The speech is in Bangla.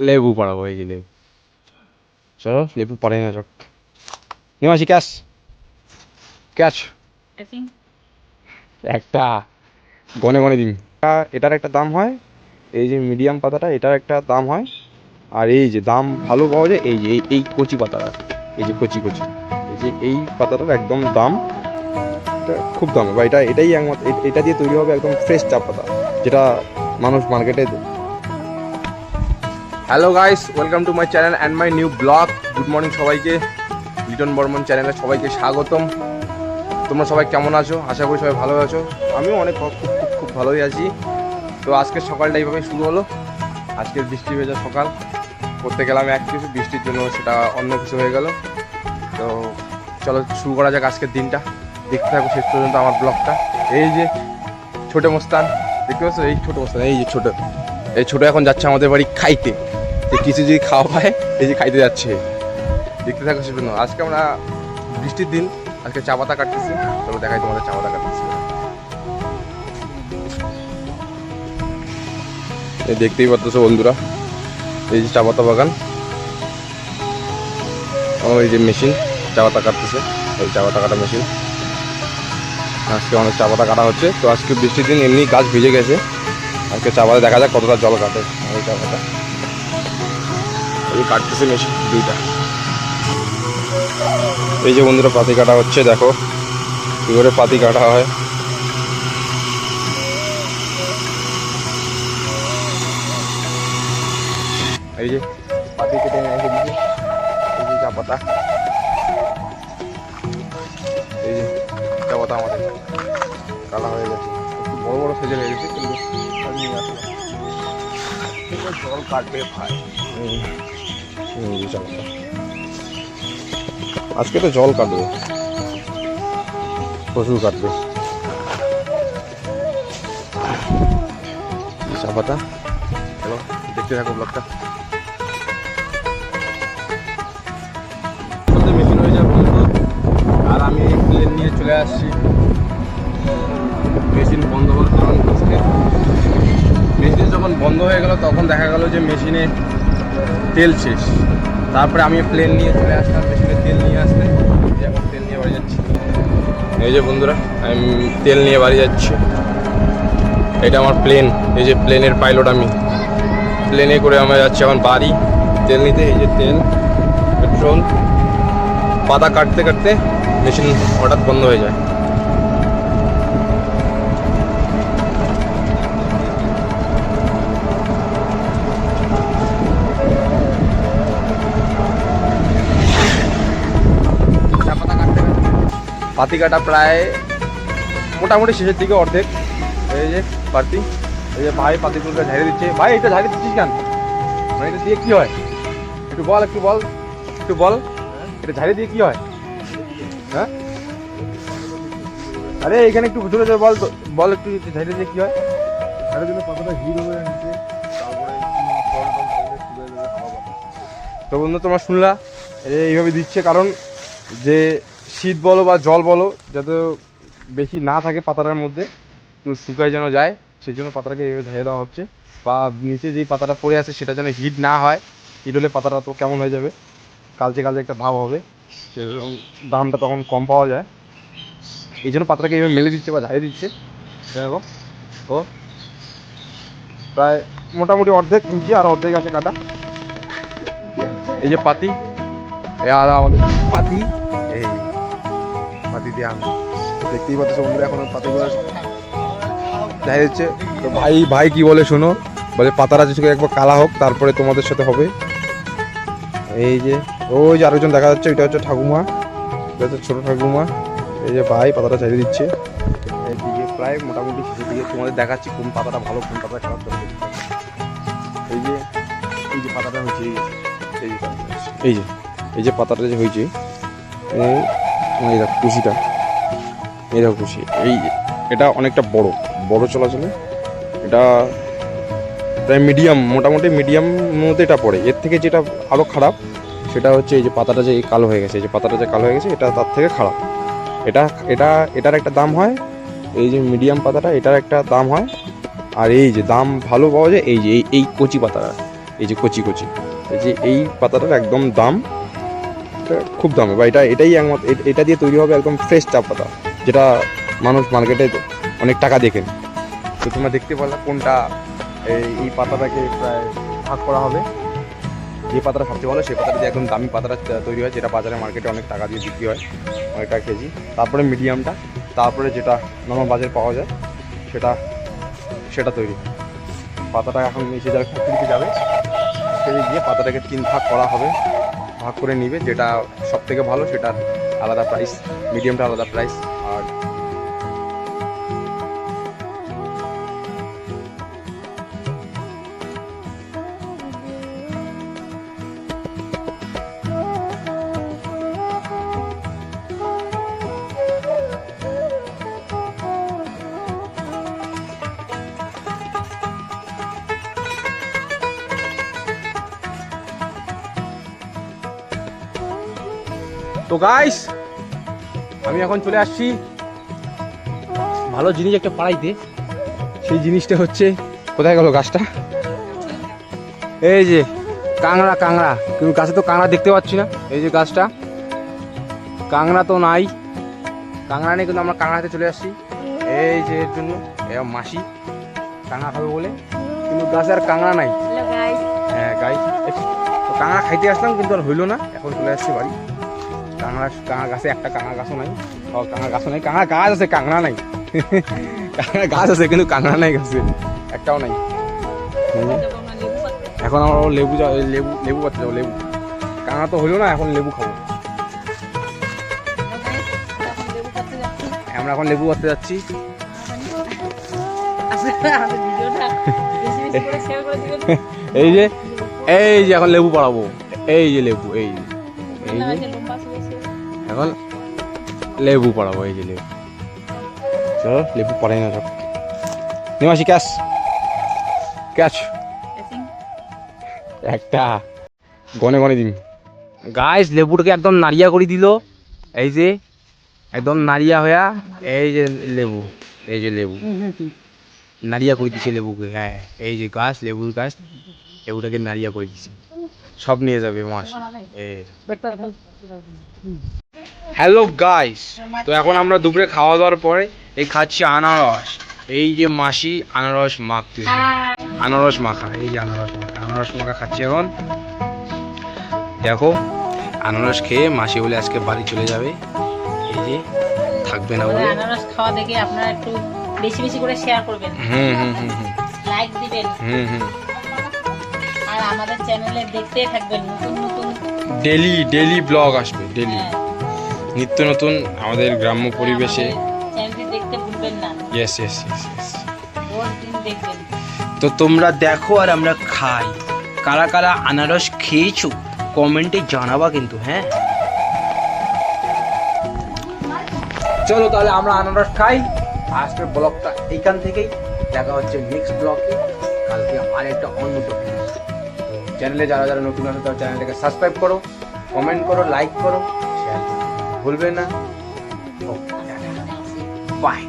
লেবু এই যে লেবু চলো লেবু না ক্যাশ think. একটা গনে গনে দিন এটার একটা দাম হয় এই যে মিডিয়াম পাতাটা এটার একটা দাম হয় আর এই যে দাম ভালো পাওয়া যায় এই যে, এই কচি পাতাটা, এই যে কচি কচি, এই যে এই পাতাটার একদম দাম এটা খুব দাম। বা এটা এটাই একমাত্র এটা দিয়ে তৈরি হবে একদম ফ্রেশ চা পাতা, যেটা মানুষ মার্কেটে hello guys welcome to my channel and my new blog good morning সবাইকে। লিটন বর্মন চ্যানেলে সবাইকে স্বাগতম। তোমরা সবাই কেমন আছো? আশা করি সবাই ভালো আছো। আমিও অনেক খুব খুব খুব ভালোই আছি। তো আজকের সকালটা এইভাবে শুরু হলো। আজকের বৃষ্টি ভেজা সকাল। করতে গেলাম এক কিছু বৃষ্টির জন্য সেটা অন্য কিছু হয়ে গেল। তো চলো শুরু করা যাক আজকের দিনটা। দেখতে থাকো শেষ পর্যন্ত আমার ব্লগটা। এই যে ছোটো মোস্তান, দেখতে পাচ্ছ? এই ছোটো মোস্তান, এই যে ছোটো। এই ছোটো এখন যাচ্ছে আমাদের বাড়ি খাইতে। যে কিছু যদি খাওয়া পায় এই যে খাইতে যাচ্ছে। দেখতে থাকো শেষ পর্যন্ত। আজকে আমরা বৃষ্টির দিন, আজকে চা পাতা কাটতেছি। তবে দেখাই তোমাদের চা পাতা কাটতেছি। দেখতেই পাচ্ছ বন্ধুরা, এই যে চা পাতা বাগান। আমার এই যে মেশিন, চা পাতা কাটতেছে। এই চা পাতা কাটা মেশিন। আজকে অনেক চা পাতা কাটা হচ্ছে। তো আজকে বৃষ্টির দিন এমনি গাছ ভিজে গেছে। আজকে চা পাতা দেখা যাক কতটা জল কাটে এই চা পাতা। এই কাটতেছে মেশিন দুইটা। এই যে বন্ধুরা, পাতি কাটা হচ্ছে, দেখো। কি করে পাতি কাটা হয়। এই যে পাতা আমাদের কালা হয়ে গেছে। একটু বড় বড় সাইজের হয়ে গেছে কিন্তু জল কাটবে ভাই। আজকে তো জল কাটবে। প্রচুর কাটবে। চা পাতা দেখতে থাকো ব্লগটা। চলে আসছি। মেশিন বন্ধ হওয়ার কারণ আজকে মেশিন যখন বন্ধ হয়ে গেল, তখন দেখা গেল যে মেশিনে তেল শেষ। তারপরে আমি প্লেন নিয়ে চলে আসলাম, মেশিনে তেল নিয়ে আসতে। এখন তেল নিয়ে বাড়ি যাচ্ছি। এই যে বন্ধুরা, আমি তেল নিয়ে বাড়ি যাচ্ছি। এটা আমার প্লেন এই যে প্লেনের পাইলট আমি। প্লেনে করে আমরা যাচ্ছি এখন বাড়ি। তেল নিতে, এই যে তেল পেট্রোল পাতা কাটতে কাটতে মেশিন হঠাৎ বন্ধ হয়ে যায়। পাতা কাটা প্রায় মোটামুটি শেষের দিকে অর্ধেক এই যে পাতি এই যে ভাই পাতিগুলোকে ঝাড়িয়ে দিচ্ছে। ভাই, এটা ঝাড়িয়ে দিচ্ছিস কেন? মানে এটা দিয়ে কি হয়? একটু বল একটু বল একটু বল। এটা ঝাড়িয়ে দিয়ে কি হয়? হ্যাঁ? আরে, এখানে একটু জোরে জোরে বল তো। বল একটু ঝাড়িয়ে দিয়ে কি হয়? হিট যাবে তো বন্ধু, তোমরা শুনলা? এই এইভাবে দিচ্ছে কারণ যে শীত বলো বা জল বলো, যাতে বেশি না থাকে পাতাটার মধ্যে শুকায় যেন যায়, সেই জন্য পাতাটাকে এইভাবে ধেয়ে দেওয়া হচ্ছে। বা নিচে যেই পাতাটা পড়ে আছে, সেটা যেন হিট না হয়, হিট হলে পাতাটা তো কেমন হয়ে যাবে। কালচে কালচে একটা ভাব হবে, সেরকম দামটা তখন কম পাওয়া যায়। এই জন্য পাতাটাকে এইভাবে মেলে দিচ্ছে বা ঝাড়িয়ে দিচ্ছে এরকম ও প্রায় মোটামুটি অর্ধেক নিচে আর অর্ধেক আছে কাটা। এই যে পাতি আর আমাদের পাতি, এই পাতি দিয়ে আমি। দেখতেই পাচ্ছ বন্ধুরা, এখন পাতিগুলো দেখা যাচ্ছে তো ভাই ভাই কি বলে শোনো? বলে পাতাটা যদি একবার কালা হোক, তারপরে তোমাদের সাথে হবে। এই যে ওই যে আরেকজন দেখা যাচ্ছে, এটা হচ্ছে ঠাকুমা। এটা হচ্ছে ছোটো ঠাকুমা। এই যে ভাই পাতাটা ছাড়িয়ে দিচ্ছে। এইদিকে প্রায় মোটামুটি শেষের দিকে তোমাদের দেখাচ্ছি কোন পাতাটা ভালো, কোন পাতাটা খারাপ করে এই যে এই যে পাতাটা হয়েছে, এই যে এই যে পাতাটা এই যে পাতাটা যে হয়েছে, এই দেখো কুশিটা। এই দেখো কুশি। এই এটা অনেকটা বড় বড় চলাচলে। এটা প্রায় মিডিয়াম মোটামুটি মিডিয়াম মধ্যে এটা পড়ে। এর থেকে যেটা আরও খারাপ সেটা হচ্ছে এই যে পাতাটা যে এই কালো হয়ে গেছে, এই যে পাতাটা যে কালো হয়ে গেছে, এটা তার থেকে খারাপ। এটা এটা, এটার একটা দাম হয়, এই যে মিডিয়াম পাতাটা, এটার একটা দাম হয়। আর এই যে দাম ভালো পাওয়া যায়, এই যে, এই এই কচি পাতাটা, এই যে কচি কচি, এই যে এই পাতাটার একদম দাম খুব দামে। বা এটা, এটাই একমাত্র এটা দিয়ে তৈরি হবে একদম ফ্রেশ চা পাতা, যেটা মানুষ মার্কেটে অনেক টাকা দেখেন তো তোমরা দেখতে পারলা কোনটা এই পাতাটাকে প্রায় ভাগ করা হবে। যে পাতাটা সবচেয়ে ভালো, সেই পাতাটা দিয়ে একদম দামি পাতাটা তৈরি হয়, যেটা বাজারে মার্কেটে অনেক টাকা দিয়ে বিক্রি হয়, অনেক টাকা কেজি। তারপরে মিডিয়ামটা, তারপরে যেটা নর্মাল বাজারে পাওয়া যায়, সেটা সেটা তৈরি। পাতাটা এখন এসে যাবে ফ্যাক্টরিতে যাবে সেই গিয়ে পাতাটাকে তিন ভাগ করা হবে, ভাগ করে নিবে, যেটা সব থেকে ভালো সেটার আলাদা প্রাইস মিডিয়ামটা আলাদা প্রাইস তো গাইস আমি এখন চলে আসছি। ভালো জিনিস একটা পাড়াইতে সেই জিনিসটা হচ্ছে কোথায় গেল গাছটা? এই যে কাংড়া কাংড়া কিন্তু গাছে তো কাংড়া দেখতে পাচ্ছি না। এই যে গাছটা। কাংড়া তো নাই। কাংড়া নেই কিন্তু আমরা কাংড়াতে চলে আসছি। এই যে এর জন্য মাসি কাংড়া খাবে বলে। কিন্তু গাছে আর কাংড়া নাই। হ্যাঁ গাই তো কাঁকড়া খাইতে আসলাম কিন্তু আর হইল না। এখন চলে আসছি বাড়ি। কাঁকড়া কাঁকড়া গাছে একটা কাঁকড়া গাছও নাই। সব গাছও নাই কাঁকড়া গাছ আছে কাঁকড়া নাই। কাঁকড়া গাছ আছে, কিন্তু কাঁকড়া নাই গাছে। একটাও নাই। এখন আমরা লেবু লেবু লেবু পাচ্ছি যাব, লেবু। কাঁকড়া তো হলো না, এখন লেবু খাব। আমরা এখন লেবু পাততে যাচ্ছি। এই যে এই যে এখন লেবু পাড়াবো। এই যে লেবু, এই এই যে। এখন লেবু পড়াবো এই যে লেবু। চলো লেবু পড়াই না সব নিমাসি ক্যাশ ক্যাচ। একটা। গনে গনে দিন গাছ লেবুটাকে একদম নারিয়া করে দিল। এই যে একদম নারিয়া হইয়া এই যে লেবু এই যে লেবু। নারিয়া করে দিছে লেবুকে হ্যাঁ। এই যে গাছ লেবুর গাছ লেবুটাকে নারিয়া করে দিছে। সব নিয়ে যাবে মাস। এই হ্যালো গাইস তো এখন আমরা দুপুরে খাওয়া দাওয়ার পরে এই খাচ্ছি আনারস। এই যে মাসি আনারস মাখতে। আনারস মাখা এই যে আনারস মাখা। আনারস মাখা খাচ্ছি এখন। দেখো আনারস খেয়ে মাসি বলে আজকে বাড়ি চলে যাবে। এই যে থাকবে না বলে। আনারস খাওয়া দেখে আপনারা একটু বেশি বেশি করে শেয়ার করবেন। হুম হুম হুম হুম। লাইক দিবেন। হুম হুম। আর আমাদের চ্যানেলে দেখতেই থাকবেন। নতুন নতুন। ডেলি ডেলি ব্লগ আসবে ডেলি নিত্য নতুন আমাদের গ্রাম্য পরিবেশে। ইয়েস তো তোমরা দেখো আর আমরা খাই। কারা কারা আনারস খেয়েছো কমেন্টে জানাবা কিন্তু হ্যাঁ? চলো তাহলে আমরা আনারস খাই। আজকের ব্লগটা এইখান থেকেই। দেখা হচ্ছে নেক্সট ব্লগে। কালকে আরেকটা অন্য টপিক চ্যানেলে যারা যারা নতুন আছে তারা চ্যানেলটাকে সাবস্ক্রাইব করো কমেন্ট করো লাইক করো। ভুলবে না। বাই